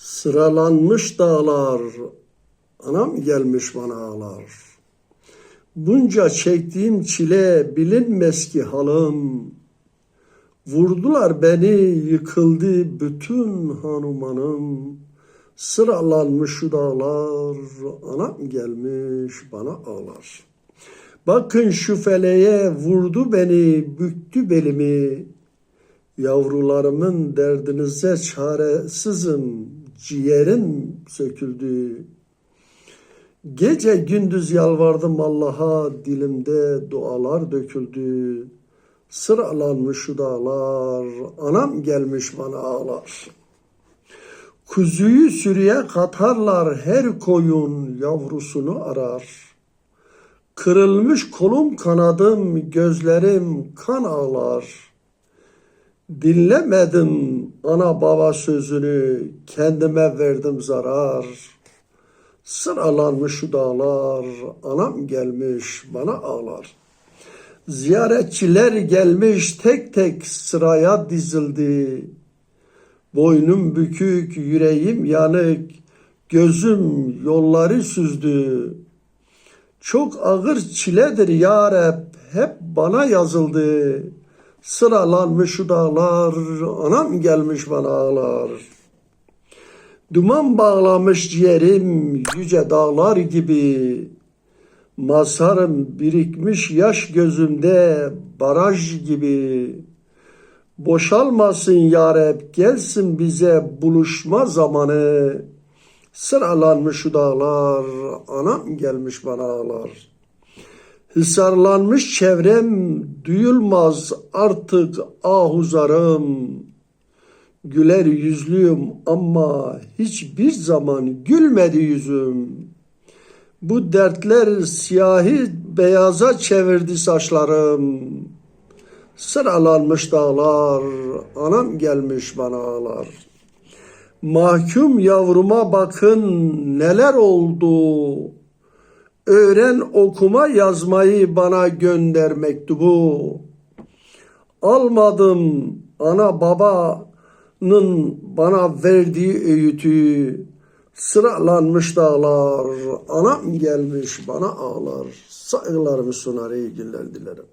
Sıralanmış dağlar, anam gelmiş bana ağlar. Bunca çektiğim çile bilinmez ki halım. Vurdular beni yıkıldı bütün hanumanım. Sıralanmış şu dağlar, anam gelmiş bana ağlar. Bakın şu feleğe vurdu beni, büktü belimi. Yavrularımın derdinize çaresizim, ciğerim söküldü. Gece gündüz yalvardım Allah'a, dilimde dualar döküldü. Sıralanmış şu dağlar, anam gelmiş bana ağlar. Kuzuyu sürüye katarlar, her koyun yavrusunu arar. Kırılmış kolum kanadım, gözlerim kan ağlar. Dinlemedim ana baba sözünü, kendime verdim zarar. Sıralanmış şu dağlar, anam gelmiş bana ağlar. Ziyaretçiler gelmiş tek tek sıraya dizildi. Boynum bükük, yüreğim yanık, gözüm yolları süzdü. Çok ağır çiledir ya hep bana yazıldı. Sıralanmış şu dağlar, anam gelmiş bana ağlar. Duman bağlamış ciğerim yüce dağlar gibi. Mazharım birikmiş yaş gözümde baraj gibi. Boşalmasın ya Rab, gelsin bize buluşma zamanı. Sıralanmış şu dağlar, anam gelmiş bana ağlar. Hisarlanmış çevrem, duyulmaz artık ahuzarım. Güler yüzlüyüm ama hiçbir zaman gülmedi yüzüm. Bu dertler siyahi beyaza çevirdi saçlarım. Sıralanmış dağlar, anam gelmiş bana ağlar. Mahkum yavruma bakın neler oldu. Öğren okuma yazmayı bana gönder mektubu. Almadım ana babanın bana verdiği öğütü. Sıralanmış dağlar, anam gelmiş bana ağlar. Saygılarımı sunar, iyi günler dilerim.